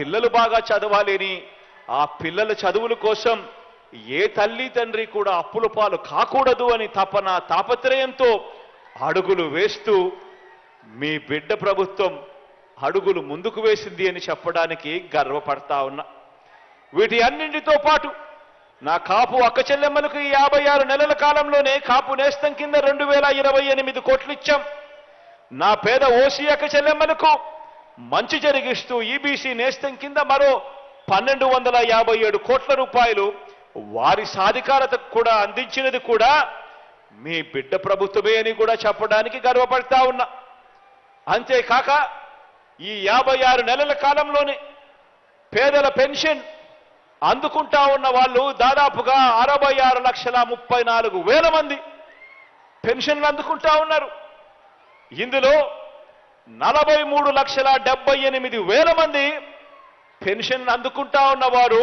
పిల్లలు బాగా చదవాలని ఆ పిల్లల చదువుల కోసం ఏ తల్లి తండ్రి కూడా అప్పుల పాలు కాకూడదు అని తపన తాపత్రయంతో అడుగులు వేస్తూ మీ బిడ్డ ప్రభుత్వం అడుగులు ముందుకు వేసింది అని చెప్పడానికి గర్వపడతా ఉన్నా. వీటి అన్నింటితో పాటు నా కాపు అక్క చెల్లెమ్మలకు ఈ యాభై ఆరు నెలల కాలంలోనే కాపు నేస్తం కింద రెండు వేల ఇరవై ఎనిమిది కోట్లు ఇచ్చాం. నా పేద ఓసీ అక్క చెల్లెమ్మలకు మంచి జరిగిస్తూ ఈబీసీ నేస్తం కింద మరో పన్నెండు వందల యాభై ఏడు కోట్ల రూపాయలు వారి సాధికారతకు కూడా అందించినది కూడా మీ బిడ్డ ప్రభుత్వమే అని కూడా చెప్పడానికి గర్వపడతా ఉన్నా. అంతేకాక ఈ యాభై ఆరు నెలల కాలంలోనే పేదల పెన్షన్ అందుకుంటా ఉన్న వాళ్ళు దాదాపుగా అరవై ఆరు లక్షల ముప్పై నాలుగు వేల మంది పెన్షన్లు అందుకుంటా ఉన్నారు. ఇందులో నలభై మూడు లక్షల డెబ్బై ఎనిమిది వేల మంది పెన్షన్ అందుకుంటా ఉన్నవారు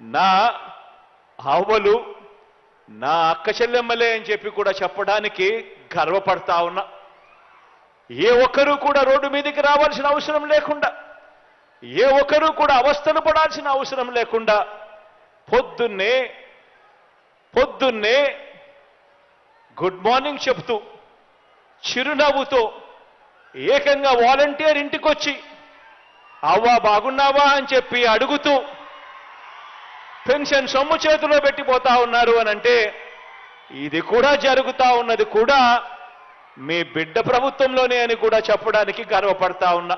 నా అవ్వలు నా అక్క చెల్లెమ్మలే అని చెప్పి కూడా చెప్పడానికి గర్వపడతా ఉన్నా. ఏ ఒక్కరూ కూడా రోడ్డు మీదకి రావాల్సిన అవసరం లేకుండా ఏ ఒక్కరూ కూడా అవస్థలు పడాల్సిన అవసరం లేకుండా పొద్దున్నే పొద్దున్నే గుడ్ మార్నింగ్ చెప్తూ చిరునవ్వుతో ఏకంగా వాలంటీర్ ఇంటికొచ్చి అవ్వా బాగున్నావా? అని చెప్పి అడుగుతూ పెన్షన్ సొమ్ము చేతిలో పెట్టిపోతా ఉన్నారు అని అంటే ఇది కూడా జరుగుతా ఉన్నది కూడా మీ బిడ్డ ప్రభుత్వంలోనే అని కూడా చెప్పడానికి గర్వపడతా ఉన్నా.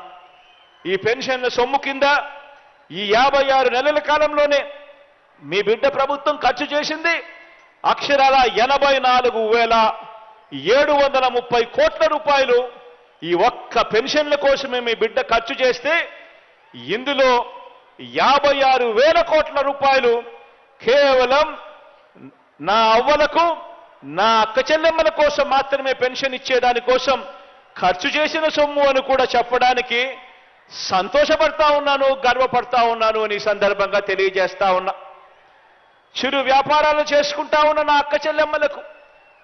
ఈ పెన్షన్ల సొమ్ము కింద ఈ యాభై ఆరు నెలల కాలంలోనే మీ బిడ్డ ప్రభుత్వం ఖర్చు చేసింది అక్షరాల ఎనభై నాలుగు వేల ఏడు వందల ముప్పై కోట్ల రూపాయలు ఈ ఒక్క పెన్షన్ల కోసమే మీ బిడ్డ ఖర్చు చేస్తే ఇందులో యాభై ఆరు వేల కోట్ల రూపాయలు కేవలం నా అవ్వలకు నా అక్క చెల్లెమ్మల కోసం మాత్రమే పెన్షన్ ఇచ్చేదానికోసం ఖర్చు చేసిన సొమ్ము అని కూడా చెప్పడానికి సంతోషపడతా ఉన్నాను గర్వపడతా ఉన్నాను అని సందర్భంగా తెలియజేస్తా ఉన్నా. చిరు వ్యాపారాలు చేసుకుంటా ఉన్న నా అక్క చెల్లెమ్మలకు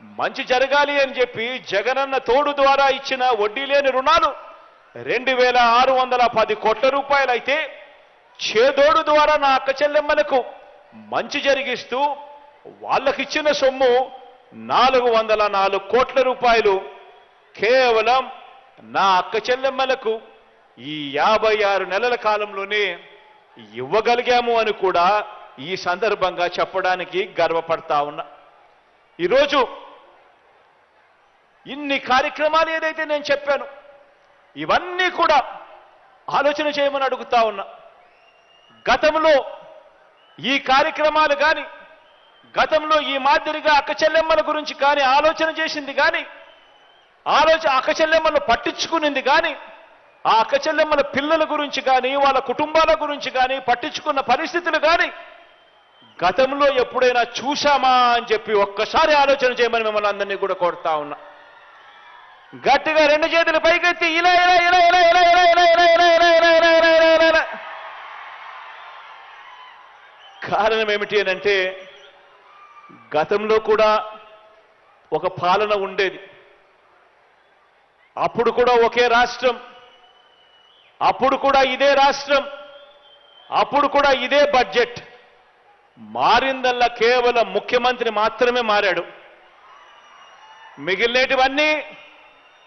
మంచి జరగాలి అని చెప్పి జగనన్న తోడు ద్వారా ఇచ్చిన వడ్డీ లేని రుణాలు రెండు వేల ఆరు వందల పది కోట్ల రూపాయలైతే చేదోడు ద్వారా నా అక్క చెల్లెమ్మలకు మంచి జరిగిస్తూ వాళ్ళకిచ్చిన సొమ్ము నాలుగు వందల నాలుగు కోట్ల రూపాయలు. కేవలం నా అక్క చెల్లెమ్మలకు ఈ యాభై ఆరు నెలల కాలంలోనే ఇవ్వగలిగాము అని కూడా ఈ సందర్భంగా చెప్పడానికి గర్వపడతా ఉన్నా. ఈరోజు ఇన్ని కార్యక్రమాలు ఏదైతే నేను చెప్పాను ఇవన్నీ కూడా ఆలోచన చేయమని అడుగుతా ఉన్నా. గతంలో ఈ కార్యక్రమాలు కానీ గతంలో ఈ మాదిరిగా అక్కచెల్లెమ్మల గురించి కానీ ఆలోచన చేసింది కానీ ఆలోచన అక్కచెల్లెమ్మలను పట్టించుకునింది కానీ ఆ అక్కచెల్లెమ్మల పిల్లల గురించి కానీ వాళ్ళ కుటుంబాల గురించి కానీ పట్టించుకున్న పరిస్థితులు కానీ గతంలో ఎప్పుడైనా చూశామా అని చెప్పి ఒక్కసారి ఆలోచన చేయమని మిమ్మల్ని అందరినీ కూడా కోరుతా ఉన్నా. గట్టిగా రెండు చేతులు పైకెత్తి ఇలా ఇలా ఇలా ఇలా ఇలా ఇలా ఇలా ఇలా ఇలా ఇలా ఇలా ఇలా ఇలా ఇలా ఇలా ఇలా కారణం ఏమిటి అని అంటే గతంలో కూడా ఒక పాలన ఉండేది అప్పుడు కూడా ఒకే రాష్ట్రం అప్పుడు కూడా ఇదే రాష్ట్రం అప్పుడు కూడా ఇదే బడ్జెట్ మారిందల్లా కేవలం ముఖ్యమంత్రి మాత్రమే మారాడు మిగిలినటివన్నీ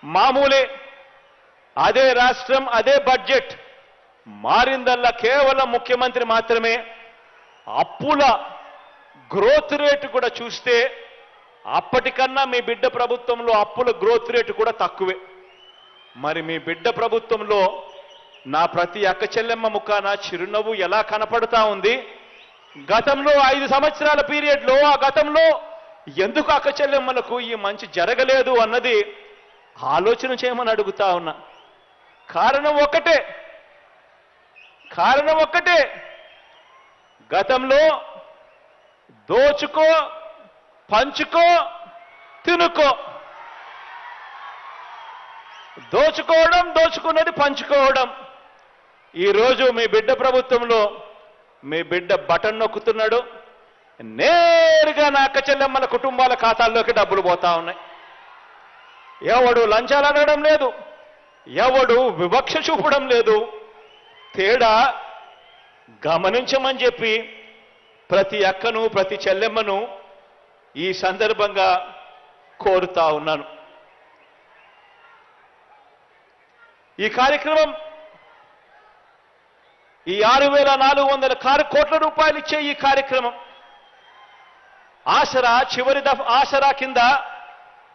మామూలే. అదే రాష్ట్రం అదే బడ్జెట్. మారిందల్లా కేవలం ముఖ్యమంత్రి మాత్రమే. అప్పుల గ్రోత్ రేటు కూడా చూస్తే అప్పటికన్నా మీ బిడ్డ ప్రభుత్వంలో అప్పుల గ్రోత్ రేటు కూడా తక్కువే. మరి మీ బిడ్డ ప్రభుత్వంలో నా ప్రతి అక్క చెల్లెమ్మ ముఖాన చిరునవ్వు ఎలా కనపడతా ఉంది? గతంలో ఐదు సంవత్సరాల పీరియడ్లో ఆ గతంలో ఎందుకు అక్క చెల్లెమ్మలకు ఈ మంచి జరగలేదు అన్నది ఆలోచన చేయమని అడుగుతా ఉన్నా. కారణం ఒక్కటే. కారణం ఒక్కటే. గతంలో దోచుకో పంచుకో తినుకో. దోచుకోవడం దోచుకున్నది పంచుకోవడం. ఈరోజు మీ బిడ్డ ప్రభుత్వంలో మీ బిడ్డ బటన్ నొక్కుతున్నాడు. నేరుగా నా అక్క చెల్లెమ్మల కుటుంబాల ఖాతాల్లోకి డబ్బులు పోతా ఉన్నాయి. ఎవడు లంచాలు అనడం లేదు ఎవడు వివక్ష చూపడం లేదు. తేడా గమనించమని చెప్పి ప్రతి అక్కను ప్రతి చెల్లెమ్మను ఈ సందర్భంగా కోరుతా ఉన్నాను. ఈ కార్యక్రమం ఈ ఆరు వేల నాలుగు వందల కారు కోట్ల రూపాయలు ఇచ్చే ఈ కార్యక్రమం ఆసరా చివరి దఫ ఆసరా కింద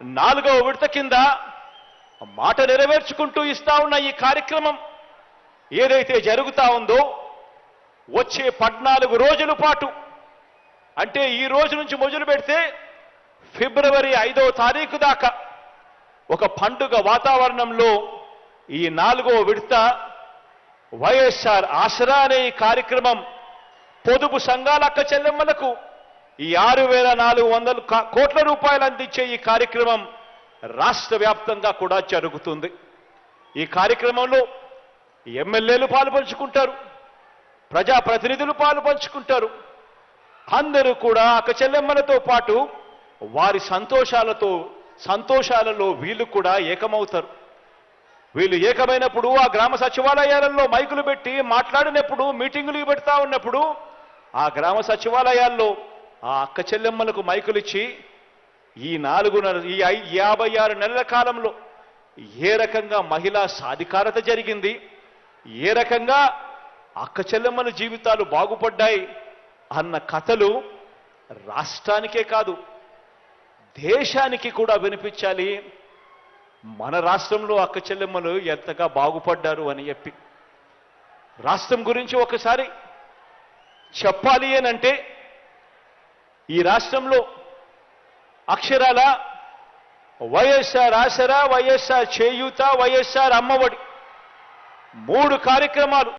నాలుగవ విడత కింద మాట నెరవేర్చుకుంటూ ఇస్తా ఉన్న ఈ కార్యక్రమం ఏదైతే జరుగుతా ఉందో వచ్చే పద్నాలుగు రోజుల పాటు అంటే ఈ రోజు నుంచి మొదలు పెడితే ఫిబ్రవరి ఐదవ తారీఖు దాకా ఒక పండుగ వాతావరణంలో ఈ నాలుగో విడత వైఎస్ఆర్ ఆసరా అనే ఈ కార్యక్రమం పొదుపు సంఘాల అక్క చెల్లెమ్మలకు ఈ ఆరు వేల నాలుగు వందల కోట్ల రూపాయలు అందించే ఈ కార్యక్రమం రాష్ట్ర వ్యాప్తంగా కూడా జరుగుతుంది. ఈ కార్యక్రమంలో ఎమ్మెల్యేలు పాలుపంచుకుంటారు ప్రజాప్రతినిధులు పాలుపంచుకుంటారు. అందరూ కూడా అక్క పాటు వారి సంతోషాలతో సంతోషాలలో వీళ్ళు కూడా ఏకమవుతారు. వీళ్ళు ఏకమైనప్పుడు ఆ గ్రామ సచివాలయాలలో మైకులు పెట్టి మాట్లాడినప్పుడు మీటింగులు పెడతా ఉన్నప్పుడు ఆ గ్రామ సచివాలయాల్లో ఆ అక్క చెల్లెమ్మలకు మైకులిచ్చి ఈ నాలుగున్నర ఈ యాభై ఆరు నెలల కాలంలో ఏ రకంగా మహిళా సాధికారత జరిగింది ఏ రకంగా అక్క చెల్లెమ్మల జీవితాలు బాగుపడ్డాయి అన్న కథలు రాష్ట్రానికే కాదు దేశానికి కూడా వినిపించాలి. మన రాష్ట్రంలో అక్క చెల్లెమ్మలు ఎంతగా బాగుపడ్డారు అని చెప్పి. రాష్ట్రం గురించి ఒకసారి చెప్పాలి అనంటే ఈ రాష్ట్రంలో అక్షరాల వైఎస్ఆర్ ఆసరా వైఎస్ఆర్ చేయూత వైఎస్ఆర్ అమ్మఒడి. మూడు కార్యక్రమాలు.